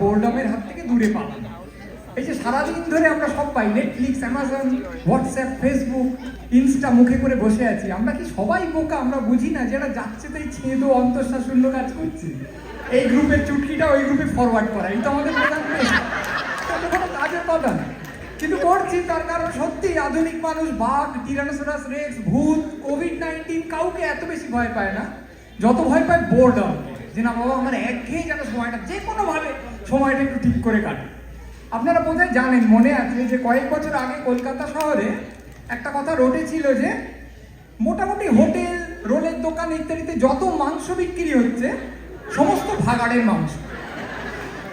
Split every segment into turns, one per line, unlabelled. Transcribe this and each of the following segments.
বোর্ডমের হাত থেকে দূরে পালানো এই যে সারাদিন ধরে আমরা সব পাই Netflix Amazon WhatsApp Facebook Insta মুখে করে বসে আছি। আমরা কি সবাই বোকা? আমরা বুঝি না যেটা যাচ্ছে তাই ছেদ শূন্য কাজ করছে। এই গ্রুপের চুটকিটা ওই গ্রুপে ফরওয়ার্ড করা। তো আমাদের প্রধান। এটা কাজের কথা না কিন্তু করছি তার কারণ সত্যি আধুনিক মানুষ, বাঘ টিরানোসরাস রেক্স ভূত কোভিড নাইন্টিন কাউকে এত বেশি ভয় পায় না। যত ভয় পায় বোর্ডম যে না বাবা আমার একঘেয়ে যেন সময়টা, যে কোনোভাবে সময়টা একটু ঠিক করে কাটে। আপনারা বোধহয় জানেন, মনে আছে যে কয়েক বছর আগে কলকাতা শহরে একটা কথা রটেছিল যে, মোটামুটি হোটেল, রোলের দোকান ইত্যাদিতে যত মাংস বিক্রি হচ্ছে, সমস্ত ভাগাড়ের মাংস।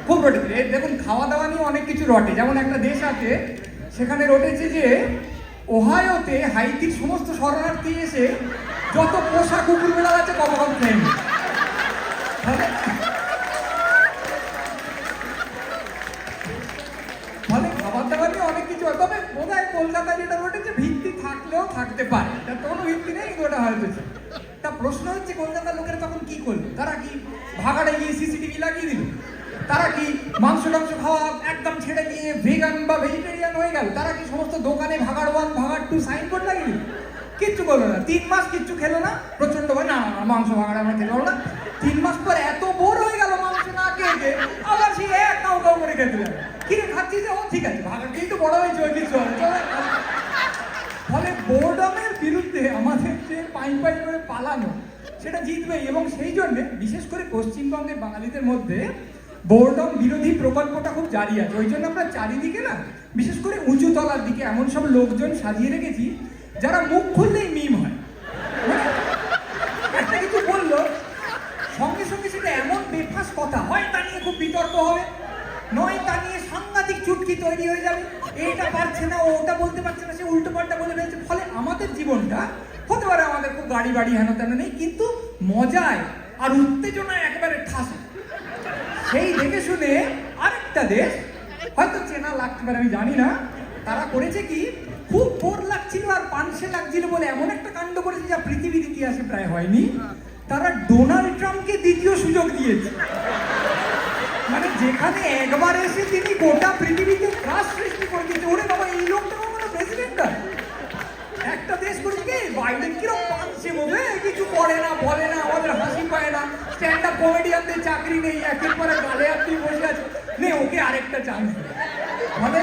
খুব রটেছিল। দেখুন খাওয়া দাওয়া নিয়ে অনেক কিছু রটে। যেমন একটা দেশ আছে, সেখানে রটেছে যে ওহায়োতে হাইতির সমস্ত শরণার্থী এসে যত পোষা কুকুর বেড়াল আছে কম কম খেয়ে। ফলে খাবার দাবার নিয়ে অনেক কিছু হয়। তবে বোধ হয় কলকাতায় যেটা রটেছে ভিত্তি থাকলেও থাকতে পারে। তার কোনো ভিত্তি নেই ওটা হয়তো তা প্রশ্ন হচ্ছে, কলকাতার লোকেরা তখন কি করল? তারা কি ভাগাড়ে গিয়ে সিসিটিভি লাগিয়ে দিল? তারা কি মাংস টাংস খাওয়া একদম ছেড়ে দিয়ে ভেগান বা ভেজিটেরিয়ান হয়ে গেল? তারা কি সমস্ত দোকানে ভাগাড় ওয়ান ভাগাড় টু সাইনবোর্ড লাগিয়ে দিল? কিচ্ছু করল না। তিন মাস কিচ্ছু খেলো না। প্রচণ্ড ভয় না মাংস ভাগাড়ে আমরা পারব না। তিন মাস পর এত বোর হয়ে গেল মাংস না খেয়ে আবার সেই এক কাউ কাউ করে খেতে লাগে কিরে খাচ্ছি যে ও ঠিক আছে ভাগাড়েই তো বড় হয়েছে ওই কিছু ফলে বোর্ডমের বিরুদ্ধে আমাদের যে পাই পাই করে পালানো, সেটা জিতবেই এবং সেই জন্যে, বিশেষ করে পশ্চিমবঙ্গের বাঙালিদের মধ্যে বোর্ডম বিরোধী প্রকল্পটা খুব জারি আছে। ওই জন্য আমরা চারিদিকে না, বিশেষ করে উঁচু তলার দিকে এমন সব লোকজন সাজিয়ে রেখেছি, যারা মুখ খুললেই মিম হয় মানে একটা কিছু বলল সঙ্গে সঙ্গে সেটা এমন বেফাস কথা হয় তা নিয়ে খুব বিতর্ক হবে। নয় তা নিয়ে সাংঘাতিক চুটকি তৈরি হয়ে যাবে। এটা পারছে না ওটা বলতে পারছে না, সে উল্টো পাল্টা বলে ফেলছে। ফলে আমাদের জীবনটা হতে পারে আমাদের খুব গাড়ি বাড়ি হেন তেন নেই, কিন্তু মজায় আর উত্তেজনায় একেবারে ঠাসে। সেই দেখে শুনে আরেকটা দেশ, হয়তো চেনা লাগতে পারে, আমি জানি না, তারা করেছে কি, খুব বোর লাগছিল আর পানসে লাগছিল বলে এমন একটা কাণ্ড করেছে যা পৃথিবীর ইতিহাসে প্রায় হয়নি। তারা ডোনাল্ড ট্রাম্পকে দ্বিতীয় সুযোগ দিয়েছে। মানে যেখানে একবার এসে তিনি গোটা পৃথিবীতে ক্রাশ সৃষ্টি করে দিয়েছে। ওরে বাবা, এই লোকটা কখনো প্রেসিডেন্ট একটা দেশ করেছে কি? বাইডেন কিরম পাচ্ছে বোঝে কিছু করে না, বলে না, আমাদের হাসি পায় না। স্ট্যান্ড আপ কমেডিয়ানদের চাকরি নেই, একের পরে গালে দিয়ে বসে আছে। নে, ওকে আরেকটা চান্স মানে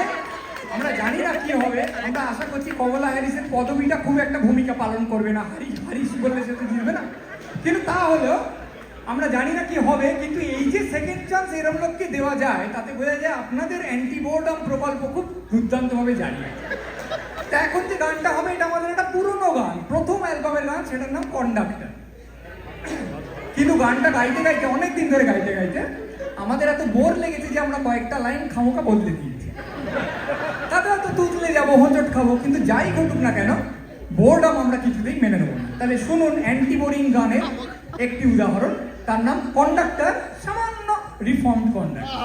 আমরা জানি না কি হবে। আমরা আশা করছি কমলা হ্যারিসের পদবিটা খুব একটা ভূমিকা পালন করবে না। হারিস হারিস বললে সে তো জিতবে না। কিন্তু তা হলেও আমরা জানি না কি হবে, কিন্তু এই যে সেকেন্ড চান্স এরম লোককে দেওয়া যায়, তাতে বোঝা যায় আপনাদের অ্যান্টিবোর্ডাম প্রকল্প খুব দুর্দান্তভাবে জারি। তা এখন যে গানটা হবে, এটা আমাদের একটা পুরনো গান। প্রথম অ্যালবামের গান, সেটার নাম কন্ডাক্টর কিন্তু গানটা গাইতে গাইতে অনেক দিন ধরে গাইতে গাইতে, আমাদের এত বোর লেগেছে যে আমরা কয়েকটা লাইন খামোকা বদলে দিয়েছি। তাতে হয়তো তুতলে যাব, হোঁচট খাব, কিন্তু যাই ঘটুক না কেন বোর্ডাম আমরা কিছুতেই মেনে নেব না। তাহলে শুনুন অ্যান্টি বোরিং গানের একটি উদাহরণ তার নাম কন্ডাক্টর সামান্য রিফর্ম কন্ডাক্টর